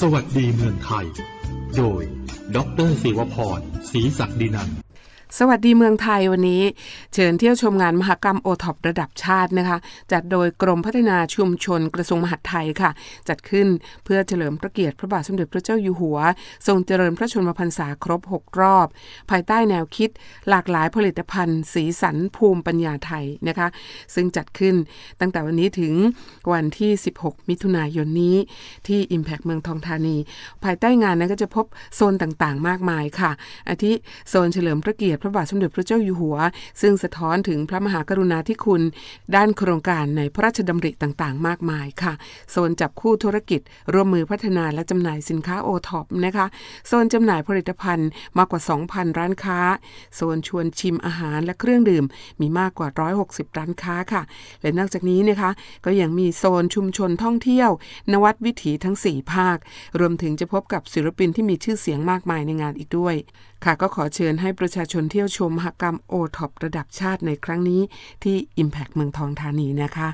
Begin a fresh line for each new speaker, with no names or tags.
สวัสดีเมืองไทย โดย ดรศิวพรศรีศักดินัน
สวัสดีเมืองไทยวันนี้ เชิญเที่ยวชมงานมหกรรมโอท็อประดับชาตินะคะ จัดโดยกรมพัฒนาชุมชนกระทรวงมหาดไทยค่ะ จัดขึ้นเพื่อเฉลิมพระเกียรติพระบาทสมเด็จพระเจ้าอยู่หัว ทรงเจริญพระชนมพรรษาครบ 6 รอบ ภายใต้แนวคิดหลากหลายผลิตภัณฑ์ สีสันภูมิปัญญาไทยนะคะ ซึ่งจัดขึ้นตั้งแต่วันนี้ถึงวันที่ 16 มิถุนายนนี้ที่ Impact เมืองทองธานี ภายใต้งานนั้นก็จะพบโซนต่างๆ มากมายค่ะอาทิโซนเฉลิมพระเกียรติพระบาทสมเด็จพระเจ้าอยู่หัว ซึ่งสะท้อนถึงพระมหากรุณาธิคุณ ด้านโครงการในพระราชดำริต่างๆ มากมายค่ะ โซนจับคู่ธุรกิจ ร่วมมือพัฒนาและจำหน่ายสินค้าโอท็อปนะคะ โซนจำหน่ายผลิตภัณฑ์มากกว่า 2,000 ร้านค้า โซนชวนชิมอาหารและเครื่องดื่ม มีมากกว่า 160 ร้านค้าค่ะ และนอกจากนี้นะคะ ก็ยังมีโซนชุมชนท่องเที่ยว นวัดวิถีทั้ง 4 ภาค รวมถึงจะพบกับศิลปินที่มีชื่อเสียงมากมายในงานอีกด้วย ค่ะก็ขอเชิญให้ประชาชนเที่ยวชมมหกรรมโอท็อประดับชาติในครั้งนี้ที่ Impact เมืองทองธานีนะคะ